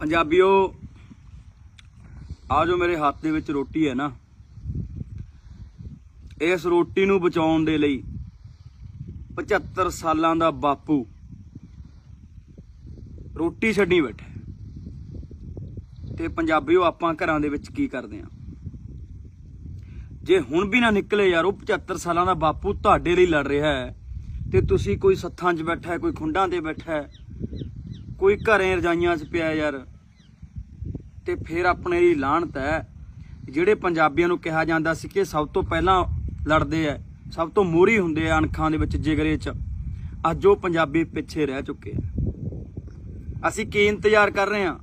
ਪੰਜਾਬੀਓ ਆ ਜੋ ਮੇਰੇ ਹੱਥ ਦੇ ਵਿੱਚ ਰੋਟੀ ਹੈ ਨਾ, ਇਸ ਰੋਟੀ ਨੂੰ ਬਚਾਉਣ ਦੇ ਲਈ 75 ਸਾਲਾਂ ਦਾ ਬਾਪੂ ਰੋਟੀ ਛੱਡੀ ਬੈਠਾ ਹੈ। ਤੇ ਪੰਜਾਬੀਓ, ਆਪਾਂ ਘਰਾਂ ਦੇ ਵਿੱਚ ਕੀ ਕਰਦੇ ਆ ਜੇ ਹੁਣ ਵੀ ਨਾ ਨਿਕਲੇ ਯਾਰ, ਉਹ 75 ਸਾਲਾਂ ਦਾ ਬਾਪੂ ਤੁਹਾਡੇ ਲਈ ਲੜ ਰਿਹਾ ਹੈ ਤੇ ਤੁਸੀਂ ਕੋਈ ਸੱਥਾਂ 'ਚ ਬੈਠਾ ਹੈ, ਕੋਈ ਖੁੰਡਾਂ ਤੇ ਬੈਠਾ ਹੈ ਕੋਈ ਘਰੇ ਰਜਾਈਆਂ 'ਚ ਪਿਆ ਯਾਰ। ਤੇ ਫਿਰ ਆਪਣੇ ਦੀ ਲਾਹਣਤ ਹੈ। ਜਿਹੜੇ ਪੰਜਾਬੀਆਂ ਨੂੰ ਕਿਹਾ ਜਾਂਦਾ ਸੀ ਕਿ ਸਭ ਤੋਂ ਪਹਿਲਾਂ ਲੜਦੇ ਆ, ਸਭ ਤੋਂ ਮੋਹਰੀ ਹੁੰਦੇ ਆ ਅਣਖਾਂ ਦੇ ਵਿੱਚ ਜਿਗਰੇ 'ਚ, ਅੱਜ ਉਹ ਪੰਜਾਬੀ ਪਿੱਛੇ ਰਹਿ ਚੁੱਕੇ ਆ। ਅਸੀਂ ਕੀ ਇੰਤਜ਼ਾਰ ਕਰ ਰਹੇ ਹਾਂ?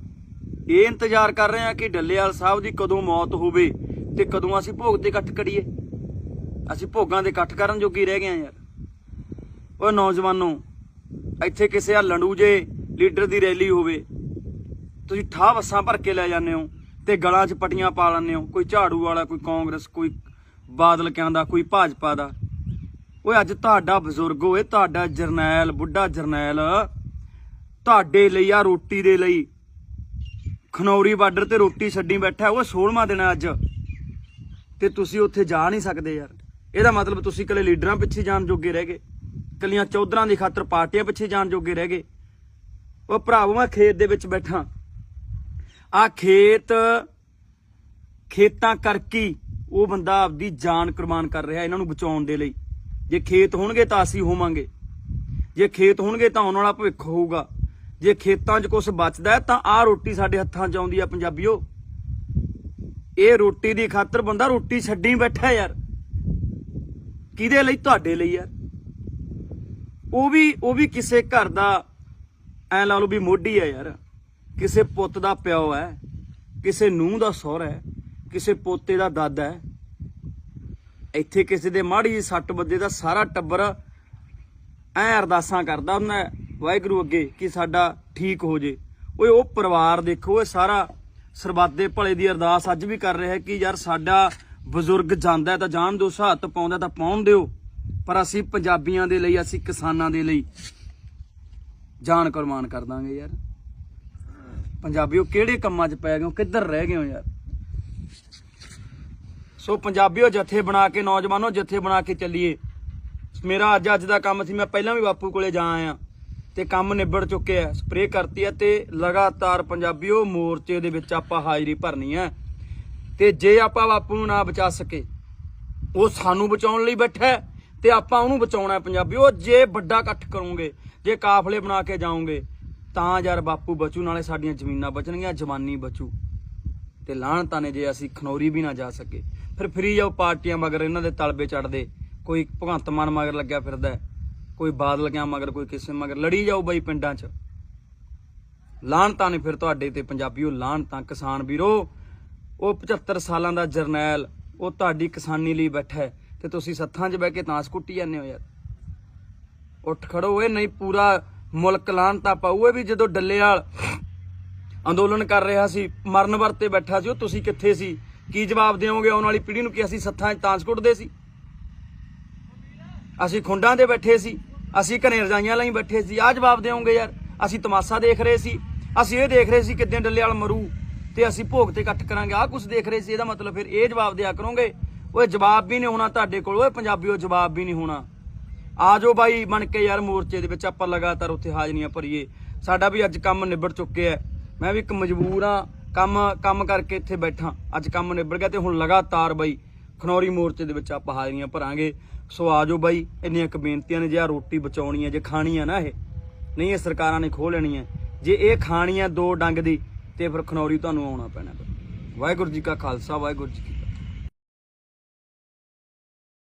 ਇਹ ਇੰਤਜ਼ਾਰ ਕਰ ਰਹੇ ਹਾਂ ਕਿ ਡੱਲੇਵਾਲ ਸਾਹਿਬ ਦੀ ਕਦੋਂ ਮੌਤ ਹੋਵੇ ਤੇ ਕਦੋਂ ਅਸੀਂ ਭੋਗ ਤੇ ਇਕੱਠ ਕਰੀਏ। ਅਸੀਂ ਭੋਗਾਂ ਦੇ ਇਕੱਠ ਕਰਨ ਜੋਗੀ ਰਹਿ ਗਏ ਆ ਯਾਰ। ਓਏ ਨੌਜਵਾਨੋ, ਇੱਥੇ ਕਿਸੇ ਆ ਲੰਡੂ ਜੇ ਲੀਡਰ ਦੀ ਰੈਲੀ ਹੋਵੇ, ਤੁਸੀਂ ਠਾਹ ਬੱਸਾਂ ਭਰ ਕੇ ਲੈ ਜਾਂਦੇ ਹੋ ਤੇ ਗਲਾਂ 'ਚ ਪਟੀਆਂ ਪਾ ਲੈਂਦੇ ਹੋ, ਕੋਈ ਝਾੜੂ ਵਾਲਾ, ਕੋਈ ਕਾਂਗਰਸ, ਕੋਈ ਬਾਦਲ ਕਹਿੰਦਾ ਕੋਈ ਭਾਜਪਾ ਦਾ। ਓਏ, ਅੱਜ ਤੁਹਾਡਾ ਬਜ਼ੁਰਗ ਓਏ ਤੁਹਾਡਾ ਜਰਨੈਲ, ਬੁੱਢਾ ਜਰਨੈਲ, ਤੁਹਾਡੇ ਲਈ ਆ ਰੋਟੀ ਦੇ ਲਈ। ਖਨੌਰੀ ਬਾਰਡਰ ਤੇ ਰੋਟੀ ਛੱਡੀ ਬੈਠਾ ਉਹ 16ਵਾਂ ਦਿਨ ਹੈ ਅੱਜ। ਤੇ ਤੁਸੀਂ ਉੱਥੇ ਜਾ ਨਹੀਂ ਸਕਦੇ ਯਾਰ। ਇਹਦਾ ਮਤਲਬ ਤੁਸੀਂ ਕੱਲੇ ਲੀਡਰਾਂ ਪਿੱਛੇ ਜਾਣ ਜੋਗੇ ਰਹਿ ਗਏ। ਕੱਲੀਆਂ ਚੌਧਰਾਂ ਦੀ ਖਾਤਰ ਪਾਰਟੀਆਂ ਪਿੱਛੇ ਜਾਣ ਜੋਗੇ ਰਹਿ ਗਏ। ਉਹ ਭਰਾਵੋ, ਮੈਂ ਖੇਤ ਦੇ ਵਿੱਚ ਬੈਠਾ। ਆ ਖੇਤ, ਖੇਤਾਂ ਕਰਕੇ ਹੀ ਉਹ ਬੰਦਾ ਆਪਦੀ ਜਾਨ ਕੁਰਬਾਨ ਕਰ ਰਿਹਾ ਇਹਨਾਂ ਨੂੰ ਬਚਾਉਣ ਦੇ ਲਈ। ਜੇ ਖੇਤ ਹੋਣਗੇ ਤਾਂ ਅਸੀਂ ਹੋਵਾਂਗੇ। ਜੇ ਖੇਤ ਹੋਣਗੇ ਤਾਂ ਆਉਣ ਵਾਲਾ ਭਵਿੱਖ ਹੋਊਗਾ। ਜੇ ਖੇਤਾਂ 'ਚ ਕੁਝ ਬਚਦਾ ਤਾਂ ਆਹ ਰੋਟੀ ਸਾਡੇ ਹੱਥਾਂ 'ਚ ਆਉਂਦੀ ਆ, ਪੰਜਾਬੀਓ। ਇਹ ਰੋਟੀ ਦੀ ਖਾਤਰ ਬੰਦਾ ਰੋਟੀ ਛੱਡੀ ਬੈਠਾ ਯਾਰ। ਕਿਹਦੇ ਲਈ? ਤੁਹਾਡੇ ਲਈ ਯਾਰ। ਉਹ ਵੀ ਉਹ ਵੀ ਕਿਸੇ ਘਰ ਦਾ ਐ ਲਾ ਲਓ ਵੀ ਮੋਢੀ ਹੈ ਯਾਰ। ਕਿਸੇ ਪੁੱਤ ਦਾ ਪਿਓ ਹੈ, ਕਿਸੇ ਨੂੰਹ ਦਾ ਸਹੁਰਾ ਹੈ, ਕਿਸੇ ਪੋਤੇ ਦਾ ਦਾਦਾ ਹੈ। ਇੱਥੇ ਕਿਸੇ ਦੇ ਮਾੜੀ ਜਿਹੀ ਸੱਟ ਵੱਜੇ ਦਾ ਸਾਰਾ ਟੱਬਰ ਐ ਅਰਦਾਸਾਂ ਕਰਦਾ ਉਹਨਾਂ ਵਾਹਿਗੁਰੂ ਅੱਗੇ ਕਿ ਸਾਡਾ ਠੀਕ ਹੋ ਜੇ। ਓਏ, ਉਹ ਪਰਿਵਾਰ ਦੇਖੋ, ਇਹ ਸਾਰਾ ਸਰਬੱਤ ਭਲੇ ਦੀ ਅਰਦਾਸ ਅੱਜ ਵੀ ਕਰ ਰਿਹਾ ਕਿ ਯਾਰ ਸਾਡਾ ਬਜ਼ੁਰਗ ਜਾਂਦਾ ਤਾਂ ਜਾਣ ਦਿਓ ਹੱਥ ਪਾਉਂਦਾ ਤਾਂ ਪਾਉਣ ਦਿਓ। ਪਰ ਅਸੀਂ ਪੰਜਾਬੀਆਂ ਦੇ ਲਈ, ਅਸੀਂ ਕਿਸਾਨਾਂ ਦੇ ਲਈ ਜਾਨ ਕੁਰਬਾਨ ਕਰ ਦਾਂਗੇ ਯਾਰ। ਪੰਜਾਬੀਓ ਕਿਹੜੇ ਕੰਮਾਂ 'ਚ ਪੈ ਗਏ ਹੋ? ਕਿੱਧਰ ਰਹਿ ਗਏ ਹੋ ਯਾਰ? ਸੋ ਪੰਜਾਬੀਓ, ਜਥੇ ਬਣਾ ਕੇ, ਨੌਜਵਾਨੋ, ਜਥੇ ਬਣਾ ਕੇ ਚੱਲੀਏ। ਮੇਰਾ ਅੱਜ ਅੱਜ ਦਾ ਕੰਮ ਸੀ, ਮੈਂ ਪਹਿਲਾਂ ਵੀ ਬਾਪੂ ਕੋਲੇ ਜਾ ਆਇਆ ਤੇ ਕੰਮ ਨਿਬੜ ਚੁੱਕਿਆ ਸਪਰੇਅ ਕਰਤੀ ਹੈ ਤੇ ਲਗਾਤਾਰ ਪੰਜਾਬੀਓ, ਮੋਰਚੇ ਦੇ ਵਿੱਚ ਆਪਾਂ ਹਾਜ਼ਰੀ ਭਰਨੀ ਹੈ। ਤੇ ਜੇ ਆਪਾਂ ਬਾਪੂ ਨੂੰ ਨਾ ਬਚਾ ਸਕੇ, ਉਹ ਸਾਨੂੰ ਬਚਾਉਣ ਲਈ ਬੈਠਾ ਤੇ ਆਪਾਂ ਉਹਨੂੰ ਬਚਾਉਣਾ ਹੈ ਪੰਜਾਬੀਓ। ਜੇ ਵੱਡਾ ਇਕੱਠ ਕਰੋਗੇ ਜੇ ਕਾਫਲੇ ਬਣਾ ਕੇ ਜਾਓਗੇ, ਤਾਂ ਯਾਰ ਬਾਪੂ ਬਚੂ, ਨਾਲੇ ਸਾਡੀਆਂ ਜ਼ਮੀਨਾਂ ਬਚਣਗੀਆਂ, ਜਵਾਨੀ ਬਚੂ। ਤੇ ਲਾਹਣਤਾਂ ਨੇ ਜੇ ਅਸੀਂ ਖਨੌਰੀ ਵੀ ਨਾ ਜਾ ਸਕੇ। ਫਿਰ ਫਰੀ ਜਾਓ ਪਾਰਟੀਆਂ ਮਗਰ, ਇਹਨਾਂ ਦੇ ਤਲਬੇ ਚੜਦੇ। ਕੋਈ ਭਗਵੰਤ ਮਾਨ ਮਗਰ ਲੱਗਿਆ ਫਿਰਦਾ ਕੋਈ ਬਾਦਲ ਗਿਆ ਮਗਰ, ਕੋਈ ਕਿਸੇ ਮਗਰ। ਲੜੀ ਜਾਓ ਬਈ ਪਿੰਡਾਂ 'ਚ। ਲਾਹਣਤਾਂ ਨੇ ਫਿਰ ਤੁਹਾਡੇ ਤੇ ਪੰਜਾਬੀਓ ਲਾਹਣਤਾਂ ਕਿਸਾਨ ਵੀਰੋ, ਉਹ 75 ਸਾਲਾਂ ਦਾ ਜਰਨੈਲ, ਉਹ ਤੁਹਾਡੀ ਕਿਸਾਨੀ ਲਈ ਬੈਠਾ ਹੈ। ਤੇ ਤੁਸੀਂ ਸੱਥਾਂ 'ਚ ਬਹਿ ਕੇ ਤਾਂਸ ਕੁੱਟੀ ਜਾਂਦੇ ਹੋ ਯਾਰ। ਉੱਠ ਖੜੋ ਓਏ, ਨਹੀਂ ਪੂਰਾ ਮੁਲਕ ਲਾਹਣਤਾ ਪਾਊ ਵੀ ਜਦੋਂ ਡੱਲੇਵਾਲ ਅੰਦੋਲਨ ਕਰ ਰਿਹਾ ਸੀ, ਮਰਨ ਵਰਤੇ ਬੈਠਾ ਸੀ, ਉਹ ਤੁਸੀਂ ਕਿੱਥੇ ਸੀ? ਕੀ ਜਵਾਬ ਦਿਓਗੇ ਆਉਣ ਵਾਲੀ ਪੀੜ੍ਹੀ ਨੂੰ ਕਿ ਅਸੀਂ ਸੱਥਾਂ 'ਚ ਤਾਂਸ ਕੁੱਟਦੇ ਸੀ? ਅਸੀਂ ਖੁੰਡਾਂ ਤੇ ਬੈਠੇ ਸੀ, ਅਸੀਂ ਘਰੇ ਰਜਾਈਆਂ ਲਈ ਬੈਠੇ ਸੀ, ਆਹ ਜਵਾਬ ਦਿਓਗੇ ਯਾਰ? ਅਸੀਂ ਤਮਾਸ਼ਾ ਦੇਖ ਰਹੇ ਸੀ, ਅਸੀਂ ਇਹ ਦੇਖ ਰਹੇ ਸੀ ਕਿੱਦਾਂ ਡੱਲੇਵਾਲ ਮਰੂ ਤੇ ਅਸੀਂ ਭੋਗ ਤੇ ਇਕੱਠ ਕਰਾਂਗੇ, ਆਹ ਕੁਝ ਦੇਖ ਰਹੇ ਸੀ, ਇਹਦਾ ਮਤਲਬ ਫਿਰ ਇਹ ਜਵਾਬ ਦਿਆ ਕਰੋਗੇ? ਓਏ ਜਵਾਬ ਵੀ ਨਹੀਂ ਹੋਣਾ ਤੁਹਾਡੇ ਕੋਲ, ਓਏ ਪੰਜਾਬੀਓ ਜਵਾਬ ਵੀ ਨਹੀਂ ਹੋਣਾ। ਆ ਜਾਓ ਬਾਈ ਬਣ ਕੇ ਯਾਰ ਮੋਰਚੇ ਦੇ ਵਿੱਚ ਆਪਾਂ ਲਗਾਤਾਰ ਉੱਥੇ ਹਾਜ਼ਰੀਆਂ ਭਰੀਏ। ਸਾਡਾ ਵੀ ਅੱਜ ਕੰਮ ਨਿਬੜ ਚੁੱਕਿਆ ਹੈ। ਮੈਂ ਵੀ ਇੱਕ ਮਜਬੂਰ ਆ ਕੰਮ ਕੰਮ ਕਰਕੇ ਇੱਥੇ ਬੈਠਾ। ਅੱਜ ਕੰਮ ਨਿਬੜ ਗਿਆ ਤੇ ਹੁਣ ਲਗਾਤਾਰ ਬਾਈ ਖਨੌਰੀ ਮੋਰਚੇ ਦੇ ਵਿੱਚ ਆਪਾਂ ਹਾਜ਼ਰੀਆਂ ਭਰਾਂਗੇ। ਸੋ ਆ ਜਾਓ ਬਾਈ, ਇੰਨੀਆਂ ਕੁ ਬੇਨਤੀਆਂ ਨੇ, ਜੇ ਆ ਰੋਟੀ ਬਚਾਉਣੀ ਹੈ, ਜੇ ਖਾਣੀ ਹੈ ਨਾ ਇਹ। ਨਹੀਂ, ਇਹ ਸਰਕਾਰਾਂ ਨੇ ਖੋਹ ਲੈਣੀ ਹੈ। ਜੇ ਇਹ ਖਾਣੀ ਹੈ ਦੋ ਡੰਗ ਦੀ, ਤੇ ਫਿਰ ਖਨੌਰੀ ਤੁਹਾਨੂੰ ਆਉਣਾ ਪੈਣਾ। ਵਾਹਿਗੁਰੂ ਜੀ ਕਾ ਖਾਲਸਾ, ਵਾਹਿਗੁਰੂ ਜੀ